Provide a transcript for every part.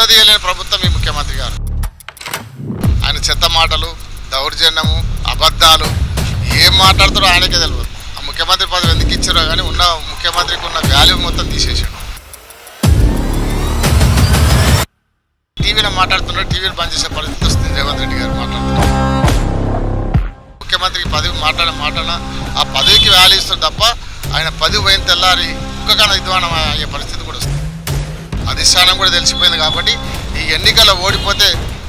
చెత్త తీయలేని ప్రభుత్వం ఈ ముఖ్యమంత్రి గారు. ఆయన చెత్త మాటలు దౌర్జన్యము అబద్ధాలు ఏం మాట్లాడుతారో ఆయనకే తెలియదు ఆ ముఖ్యమంత్రి పదవి ఎందుకు ఇచ్చారో కానీ ఉన్న ముఖ్యమంత్రికి ఉన్న వాల్యూ మొత్తం తీసేసాడు టీవీలో మాట్లాడుతున్నారు టీవీలో బంద్ చేసే పరిస్థితి వస్తుంది. రేవంత్ రెడ్డి గారు మాట్లాడుతున్నారు ముఖ్యమంత్రికి పదవి మాట్లాడే మాటన ఆ పదవికి వాల్యూ ఇస్తారు తప్ప ఆయన పదవి పోయిన తెల్లారి ఇంకొక విద్వానం అయ్యే పరిస్థితి కూడా వస్తుంది. అధిష్టానం కూడా తెలిసిపోయింది కాబట్టి ఈ ఎన్నికల్లో ఓడిపోతే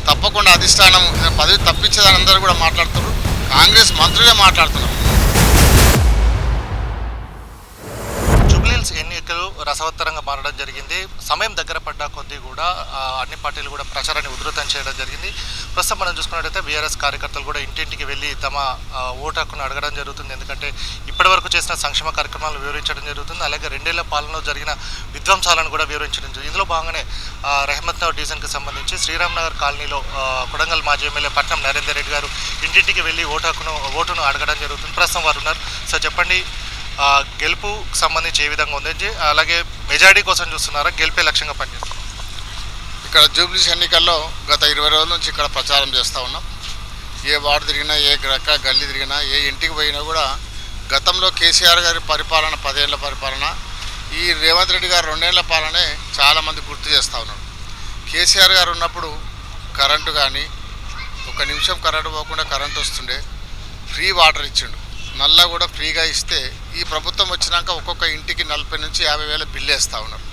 తప్పకుండా అధిష్టానం పదవి తప్పించేదని అందరూ కూడా మాట్లాడుతున్నారు. కాంగ్రెస్ మంత్రులే మాట్లాడుతున్నారు. జూబ్లీహిల్స్ ఎన్నికలు రసవత్తరంగా మారడం జరిగింది. సమయం దగ్గర పడ్డ కొద్దీ కూడా అన్ని పార్టీలు కూడా ప్రచారాన్ని ఉధృతం చేయడం జరిగింది. ప్రస్తుతం మనం చూసుకున్నట్టయితే బీఆర్ఎస్ కార్యకర్తలు కూడా ఇంటింటికి వెళ్ళి తమ ఓటు హక్కును అడగడం జరుగుతుంది. ఎందుకంటే ఇప్పటివరకు చేసిన సంక్షేమ కార్యక్రమాలను వివరించడం జరుగుతుంది. అలాగే రెండేళ్ళ పాలనలో జరిగిన విధ్వంసాలను కూడా వివరించడం జరుగుతుంది. ఇందులో భాగంగానే రెహమత్ నగర్ డివిజన్కి సంబంధించి శ్రీరామ్నగర్ కాలనీలో కొడంగల్ మాజీ ఎమ్మెల్యే పట్నం నరేందర్ రెడ్డి గారు ఇంటింటికి వెళ్ళి ఓటు హక్కును ఓటును అడగడం జరుగుతుంది. ప్రస్తుతం వారు ఉన్నారు. సార్ చెప్పండి గెలుపుకు సంబంధించి ఏ విధంగా ఉంది? అలాగే మెజారిటీ కోసం చూస్తున్నారా? గెలిపే లక్ష్యంగా పనిచేస్తున్నారు? ఇక్కడ జూబ్లీస్ ఎన్నికల్లో గత ఇరవై రోజుల నుంచి ఇక్కడ ప్రచారం చేస్తూ ఉన్నాం. ఏ వార్డు తిరిగినా ఏ రక గల్లీ తిరిగినా ఏ ఇంటికి పోయినా కూడా గతంలో కేసీఆర్ గారి పరిపాలన పదేళ్ళ పరిపాలన ఈ రేవంత్ రెడ్డి గారు రెండేళ్ళ పాలనే చాలామంది గుర్తు చేస్తూ ఉన్నారు. కేసీఆర్ గారు ఉన్నప్పుడు కరెంటు కానీ ఒక నిమిషం కరెంటు పోకుండా కరెంటు వస్తుండే ఫ్రీ వాటర్ ఇచ్చిండు. నల్లా కూడా ఫ్రీగా ఇస్తే ఈ ప్రభుత్వం వచ్చినాక ఒక్కొక్క ఇంటికి నలభై నుంచి యాభై వేల బిల్లు వేస్తూ ఉన్నారు.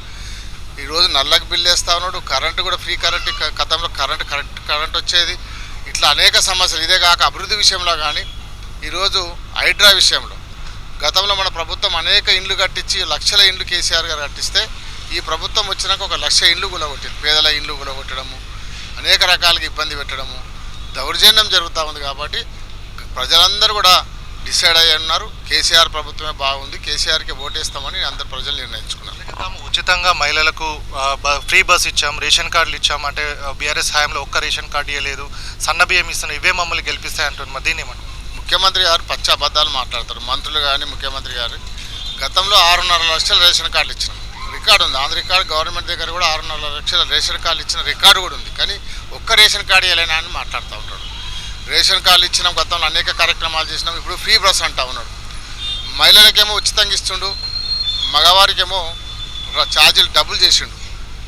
ఈరోజు నల్లకి బిల్లు వేస్తూ ఉన్నాడు కరెంటు కూడా ఫ్రీ కరెంట్ గతంలో కరెంట్ కరెక్ట్ కరెంట్ వచ్చేది. ఇట్లా అనేక సమస్యలు ఇదే కాక అభివృద్ధి విషయంలో కానీ ఈరోజు హైడ్రా విషయంలో గతంలో మన ప్రభుత్వం అనేక ఇండ్లు కట్టించి లక్షల ఇండ్లు కేసీఆర్ గారు కట్టిస్తే ఈ ప్రభుత్వం వచ్చినాక ఒక లక్ష ఇండ్లు గులగొట్టింది పేదల ఇండ్లు గులగొట్టడము అనేక రకాలుగా ఇబ్బంది పెట్టడము దౌర్జన్యం జరుగుతూ ఉంది కాబట్టి ప్రజలందరూ కూడా డిసైడ్ అయ్యి ఉన్నారు. కేసీఆర్ ప్రభుత్వమే బాగుంది. కేసీఆర్కి ఓటేస్తామని అందరు ప్రజలు నిర్ణయించుకున్నారు. తాము ఉచితంగా మహిళలకు ఫ్రీ బస్ ఇచ్చాం రేషన్ కార్డులు ఇచ్చాం. అంటే బీఆర్ఎస్ హయాంలో ఒక్క రేషన్ కార్డు ఇవ్వలేదు సన్న బియ్యం ఇస్తున్నాం ఇవే మమ్మల్ని గెలిపిస్తాయి అంటున్నారు. మరి దీన్ని ఏమంటారు? ముఖ్యమంత్రి గారు పచ్చి అబద్ధాలు మాట్లాడతారు. మంత్రులు కానీ ముఖ్యమంత్రి గారు గతంలో ఆరున్నర లక్షల రేషన్ కార్డులు ఇచ్చినాం రికార్డు ఉంది. ఆంధ్ర రికార్డు గవర్నమెంట్ దగ్గర కూడా ఆరున్నర లక్షల రేషన్ కార్డులు ఇచ్చిన రికార్డు కూడా ఉంది. కానీ ఒక్క రేషన్ కార్డు ఇవ్వలేనా అని మాట్లాడుతూ ఉంటాడు రేషన్ కార్డులు ఇచ్చినాం గతంలో అనేక కార్యక్రమాలు చేసినాం ఇప్పుడు ఫ్రీ బస్ అంటా ఉన్నాడు. మహిళలకేమో ఉచితంగా ఇస్తుండు మగవారికేమో ఛార్జీలు డబ్బులు చేసిండు.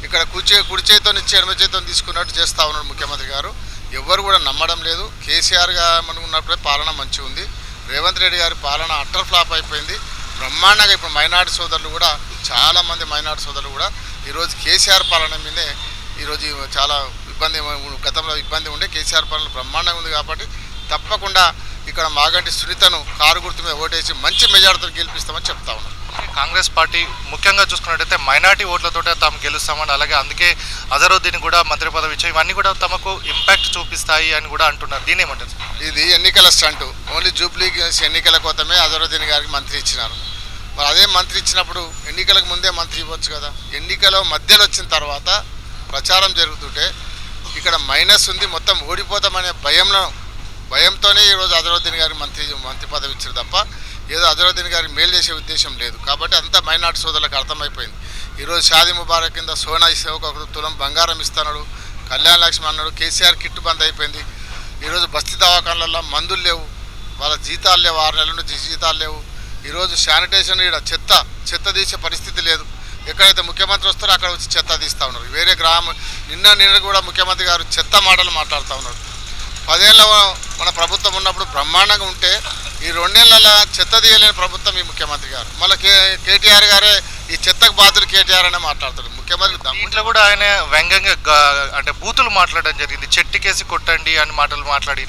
ఇక్కడ కుర్చే కుడి చేతితో ఇచ్చి ఎడమ చేతితో తీసుకున్నట్టు చేస్తూ ఉన్నాడు ముఖ్యమంత్రి గారు. ఎవ్వరు కూడా నమ్మడం లేదు. కేసీఆర్ గారు మనం ఉన్నప్పుడే పాలన మంచిగా ఉంది. రేవంత్ రెడ్డి గారి పాలన అట్టర్ ఫ్లాప్ అయిపోయింది. బ్రహ్మాండంగా ఇప్పుడు మైనార్టీ సోదరులు కూడా చాలామంది మైనార్టీ సోదరులు కూడా ఈరోజు కేసీఆర్ పాలన మీదే ఈరోజు చాలా ఇబ్బంది గతంలో ఇబ్బంది ఉండే కేసీఆర్ పాలన బ్రహ్మాండంగా ఉంది కాబట్టి తప్పకుండా ఇక్కడ మాగంటి సునీతను కారు గుర్తు మీద ఓటేసి మంచి మెజార్టీతో గెలిపిస్తామని చెప్తా ఉన్నాం. కాంగ్రెస్ పార్టీ ముఖ్యంగా చూసుకున్నట్టయితే మైనార్టీ ఓట్లతోటే తాము గెలుస్తామని అలాగే అందుకే అజరుద్దీన్ కూడా మంత్రి పదవి ఇచ్చాయి ఇవన్నీ కూడా తమకు ఇంపాక్ట్ చూపిస్తాయి అని కూడా అంటున్నారు. దీని ఏమంటారు? ఇది ఎన్నికల స్టంట్. ఓన్లీ జూబ్లీ ఎన్నికల కోసమే అజరుద్దీన్ గారికి మంత్రి ఇచ్చినారు. మరి అదే మంత్రి ఇచ్చినప్పుడు ఎన్నికలకు ముందే మంత్రి ఇవ్వచ్చు కదా? ఎన్నికల మధ్యలో వచ్చిన తర్వాత ప్రచారం జరుగుతుంటే ఇక్కడ మైనస్ ఉంది మొత్తం ఓడిపోతామనే భయంలో భయంతోనే ఈరోజు అజరుద్దీన్ గారి మంత్రి మంత్రి పదవి ఇచ్చారు తప్ప ఏదో అజరుద్దీన్ గారికి మేలు చేసే ఉద్దేశం లేదు. కాబట్టి అంతా మైనార్టీ సోదరులకు అర్థమైపోయింది. ఈరోజు షాదీ ముబారక్ కింద సోనా ఇసేవకు ఒక తులం బంగారం ఇస్తున్నాడు కళ్యాణ లక్ష్మి అన్నాడు కేసీఆర్ కిట్టు బంద్ అయిపోయింది. ఈరోజు బస్తీ దవాఖానలలో మందులు లేవు. వాళ్ళ జీతాలు లేవు ఆరు నెలల నుంచి జీతాలు లేవు. ఈరోజు శానిటేషన్ ఇక్కడ చెత్త చెత్త తీసే పరిస్థితి లేదు. ఎక్కడైతే ముఖ్యమంత్రి వస్తారో అక్కడ వచ్చి చెత్త తీస్తూ ఉన్నారు. వేరే గ్రామం నిన్న నిన్న కూడా ముఖ్యమంత్రి గారు చెత్త మాటలు మాట్లాడుతూ ఉన్నారు. పదేళ్ళ మన ప్రభుత్వం ఉన్నప్పుడు బ్రహ్మాండంగా ఉంటే ఈ రెండేళ్ళలో చెత్త తీయలేని ప్రభుత్వం ఈ ముఖ్యమంత్రి గారు. మళ్ళీ కే కేటీఆర్ గారే ఈ చెత్తకు బాధ్యులు కేటీఆర్ అనే మాట్లాడతాడు. ముఖ్యమంత్రి దీంట్లో కూడా ఆయన వ్యంగ్యంగా అంటే బూతులు మాట్లాడడం జరిగింది. చెట్టుకేసి కొట్టండి అని మాటలు మాట్లాడి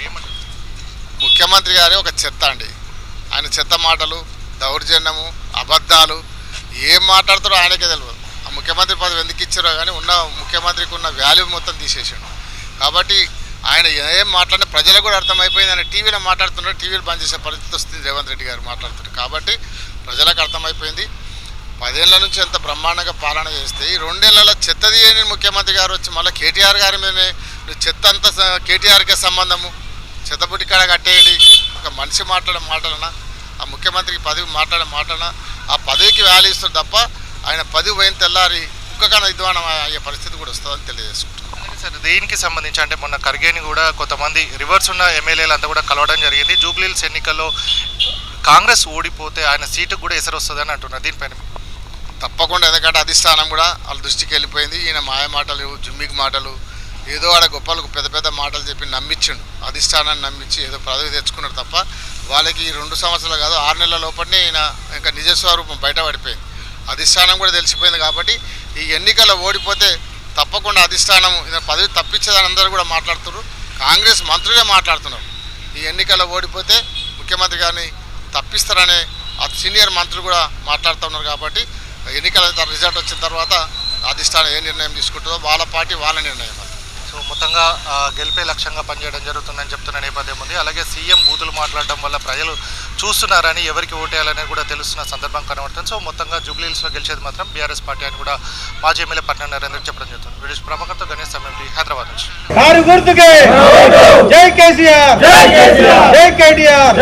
ముఖ్యమంత్రి గారే ఒక చెత్త అండి. ఆయన చెత్త మాటలు దౌర్జన్యము అబద్ధాలు ఏం మాట్లాడతారో ఆయనకే తెలియదు ఆ ముఖ్యమంత్రి పదవి ఎందుకు ఇచ్చారో కానీ ఉన్న ముఖ్యమంత్రికి ఉన్న వాల్యూ మొత్తం తీసేసాడు. కాబట్టి ఆయన ఏం మాట్లాడినా ప్రజలకు కూడా అర్థమైపోయింది ఆయన టీవీలో మాట్లాడుతున్నారు. టీవీలు బంద్ చేసే పరిస్థితి వస్తుంది. రేవంత్ రెడ్డి గారు మాట్లాడుతున్నారు. కాబట్టి ప్రజలకు అర్థమైపోయింది. పదేళ్ళ నుంచి ఎంత బ్రహ్మాండంగా పాలన చేస్తే ఈ రెండేళ్ళలో చెత్త తీయని ముఖ్యమంత్రి గారు వచ్చి మళ్ళీ కేటీఆర్ గారి మీదనే నువ్వు చెత్త అంతా కేటీఆర్కే సంబంధము? చెత్తపుట్టి కాడ కట్టేయండి. ఒక మనిషి మాట్లాడే మాటలన? ఆ ముఖ్యమంత్రికి పదవి మాట్లాడే మాటలన? ఆ పదవికి వాల్యూ ఇస్తుంది తప్ప ఆయన పదవి పోయిన తెల్లారి దుఃఖకర విద్వానం అయ్యే పరిస్థితి కూడా వస్తుందని తెలియజేసుకుంటున్నాను అలాగే సార్ దీనికి సంబంధించి అంటే మొన్న ఖర్గేని కూడా కొంతమంది రివర్స్ ఉన్న ఎమ్మెల్యేలు అంతా కూడా కలవడం జరిగింది. జూబ్లీహిల్స్ ఎన్నికల్లో కాంగ్రెస్ ఓడిపోతే ఆయన సీటుకు కూడా ఎసరు వస్తుందని అంటున్నారు. దీనిపైన తప్పకుండా ఎందుకంటే అధిష్టానం కూడా వాళ్ళ దృష్టికి వెళ్ళిపోయింది. ఈయన మాయ మాటలు జుమ్మికి మాటలు ఏదో ఆడ గొప్పలకు పెద్ద పెద్ద మాటలు చెప్పి నమ్మించిండు అధిష్టానాన్ని నమ్మించి ఏదో పదవి తెచ్చుకున్నారు తప్ప వాళ్ళకి రెండు సంవత్సరాలు కాదు ఆరు నెలల లోపలనే ఈయన ఇంకా నిజ స్వరూపం బయటపడిపోయింది. అధిష్టానం కూడా తెలిసిపోయింది కాబట్టి ఈ ఎన్నికల్లో ఓడిపోతే తప్పకుండా అధిష్టానం ఈయన పదవి తప్పించేదని అందరూ కూడా మాట్లాడుతున్నారు. కాంగ్రెస్ మంత్రులే మాట్లాడుతున్నారు. ఈ ఎన్నికల్లో ఓడిపోతే ముఖ్యమంత్రి గారిని తప్పిస్తారనే ఆ సీనియర్ మంత్రులు కూడా మాట్లాడుతున్నారు కాబట్టి ఎన్నికల రిజల్ట్ వచ్చిన తర్వాత అధిష్టానం ఏ నిర్ణయం తీసుకుంటుందో వాళ్ళ పార్టీ వాళ్ళ నిర్ణయం అది. సో మొత్తంగా గెలిపే లక్ష్యంగా పనిచేయడం జరుగుతుందని చెప్తున్న నేపథ్యం ఉంది. అలాగే సీఎం బూతులు మాట్లాడడం వల్ల ప్రజలు చూస్తున్నారని ఎవరికి ఓటేయాలనేది కూడా తెలుస్తున్న సందర్భం కనబడుతుంది. సో మొత్తంగా జూబ్లీహిల్స్లో గెలిచేది మాత్రం బీఆర్ఎస్ పార్టీ అని కూడా మాజీ ఎమ్మెల్యే పట్నం నరేంద్ర చెప్పడం జరుగుతుంది. వీడియోస్ ప్రభాకర్తో గణేష్ సమయం హైదరాబాద్ నుంచి. కారు గుర్తుకే! జై కేసీఆర్! జై కేటీఆర్!